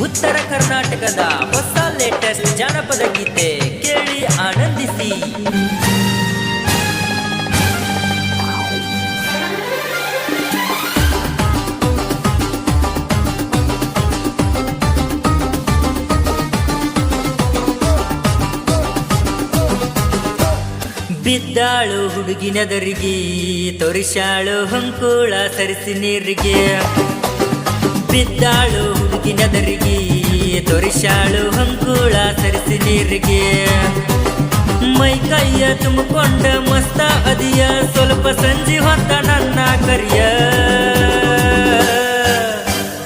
ಉತ್ತರ ಕರ್ನಾಟಕದ ಹೊಸ ಲೇಟೆಸ್ಟ್ ಜಾನಪದ ಗೀತೆ ಕೇಳಿ ಆನಂದಿಸಿ. ಬಿದ್ದಾಳು ಹುಡುಗಿನದರಿಗೆ ತೋರಿಸಾಳು ಹೊಂಕುಳ ಸರಿಸಿ ನೀರಿಗೆ. ಬಿದ್ದಾಳು ಹುಡುಗಿನದರಿಗೆ ತೋರಿಸಾಳು ಹಂಕುಳ ಸರಿಸಿ ನೀರಿಗೆ. ಮೈ ಕೈಯ ತುಂಬಿಕೊಂಡ ಮಸ್ತ ಅದಿಯ ಸ್ವಲ್ಪ ಸಂಜಿ ಹೊತ್ತ ನನ್ನ ಕರಿಯ.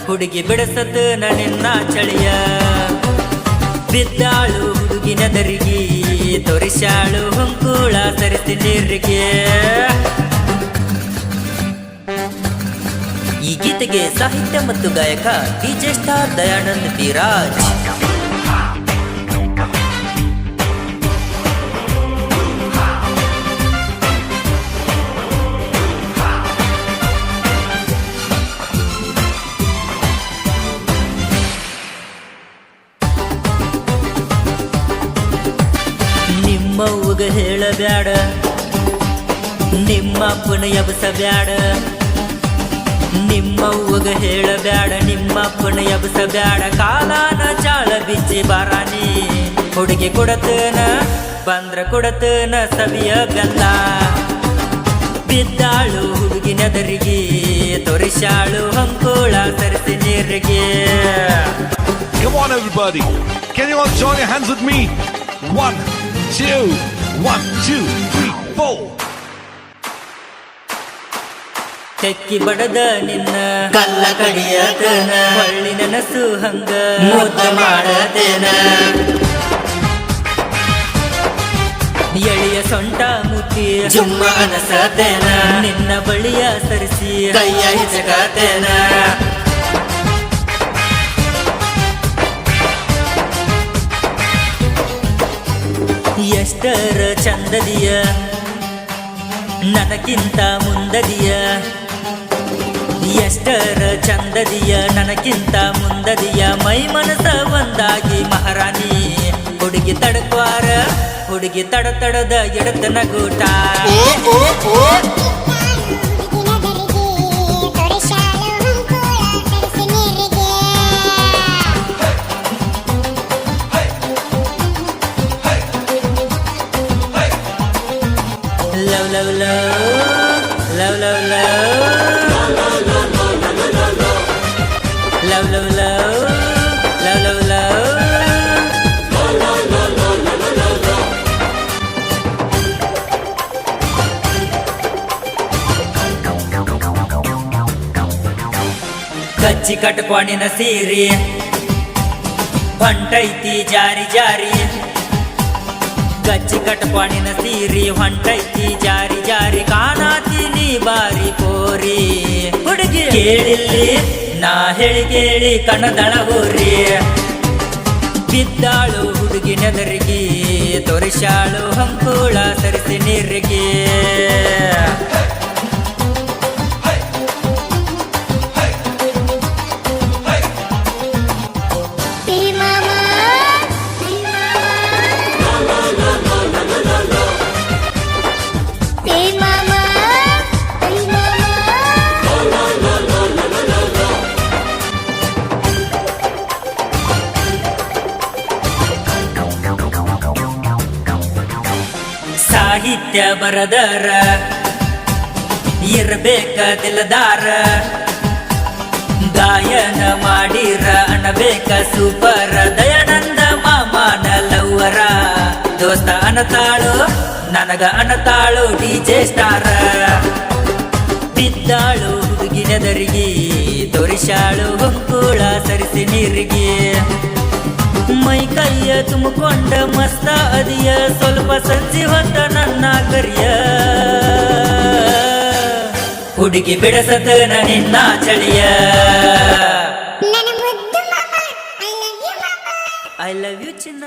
ಹುಡುಗಿ ಬಿಡಸತ್ ನಿನ್ನ ಚಳಿಯ. ಬಿದ್ದಾಳು ಹುಡುಗಿನದರಿಗೆ ತೋರಿಸಾಳು ಹಂಕುಳ ಸರಿಸಿ ನೀರಿಗೆ. ಈ ಗೀತೆಗೆ ಸಾಹಿತ್ಯ ಮತ್ತು ಗಾಯಕ ಡಿಜೆ ಸ್ಟಾರ್ ದಯಾನಂದ್ ಬಿರಾಜ್ ನಿಮ್ಮವ್ವಗ ಹೇಳಬ್ಯಾಡ ನಿಮ್ಮ ಪುನಯಬಸಬ್ಯಾಡ ನಿಮ್ಮವ್ವಗ ಹೇಳಬ್ಯಾಡ ನಿಮ್ಮ ಅಪ್ಪನ ಎಬಸಬ್ಯಾಡ ಕಾಲಾನ ಚಾಳ ಬಿಚ್ಚಿ ಬಾರಾನಿ ಹುಡುಗಿ ಕೊಡತನ ಬಂದ್ರ ಕೊಡತನ ಸವಿಯ ಬೆಲ್ಲ ಬಿದ್ದಾಳು ಹುಡುಗಿನದರಿಗೆ ತೋರಿಸಾಳು ಹಂಕೋಳ ಸರಿಸಿ ನೀರಿಗೆ Come on, everybody. Can you all join your hands with me? One, two, one, two, three. ತೆಕ್ಕಿ ಬಡದ ನಿನ್ನ ಕಲ್ಲ ಕಡಿಯತನ. ಹೊಳ್ಳಿ ನನಸು ಹಂಗ ಮುದ್ದ ಮಾಡತೇನ. ಎಳಿಯ ಸೊಂಟ ಮುತ್ತಿ ಜುಮ್ಮ ಅನಸತೇನ. ನಿನ್ನ ಬಳಿಯ ಸರಿಸಿ ಕೈಯ ಹಿಚಕತೇನ. ಎಷ್ಟರ ಚಂದದಿಯ ನನಕ್ಕಿಂತ ಮುಂದದಿಯ ಎಷ್ಟರ ಚಂದದಿಯ ನನಗಿಂತ ಮುಂದದಿಯ ಮೈ ಮನಸ ಒಂದಾಗಿ ಮಹಾರಾಣಿ. ಹುಡುಗಿ ತಡಕ್ವಾರ ಹುಡುಗಿ ತಡ ತಡದ ಎಡತನ ಗೂಟ love love love. Love love love. ಕಚ್ಚಿ ಕಟ್ಕೊಂಡಿನ ಸೀರಿ. ಹೊಂಟೈತಿ ಜಾರಿ ಜಾರಿ. ಗಚ್ಚಿ ಕಟ್ಕೊಂಡಿನ ಸೀರಿ ಹೊಂಟೈತಿ ಜಾರಿ ಜಾರಿ. ಕಾಣಾತೀನಿ ಬಾರಿ ಕೋರಿ. ಹುಡುಗಿ. ಕೇಳಿಲ್ಲಿ ನಾ ಹೇಳಿ ಕೇಳಿ ಕಣದಳ ಹೋರಿ. ಬಿದ್ದಾಳು ಹುಡುಗಿನದರಿಗೆ ತೋರಿಸಾಳು ಹಂಕುಳ ಸರಿಸಿ ನೀರಿಗೆ. ಸಾಹಿತ್ಯ ಬರದರ ಇರ್ಬೇಕ ದಿಲದಾರ ಗಾಯನ ಮಾಡಿರ ಅನಬೇಕ ಸೂಪರ, ದಯಾನಂದ ಮಾಮಾನ ಲವ್ವರ ದೋಸ್ತ ಅನತಾಳು ನನಗ ಅನತಾಳು ಡಿಜೆ ಸ್ಟಾರ. ಬಿದ್ದಾಳು ಹುಡುಗಿನದರಿಗೆ ತೋರಿಸಾಳು ಹೊಂಕುಳ ಸರಿಸಿ ನೀರಿಗೆ. ತುಂಬಿಕೊಂಡ ಮಸ್ತ ಅದಿಯ ಸ್ವಲ್ಪ ಸಂಜೆ ಹೊತ್ತ ನನ್ನ ಕರಿಯ ಹುಡುಗಿ ಬಿಡಸತ ನಿನ್ನ ಚಳಿಯ ನನ್ನ ಮುದ್ದು ಮಾಮ ಐ ಲವ್ ಯು ಮಾಮ ಐ ಲವ್ ಯು ಚಿನ್ನ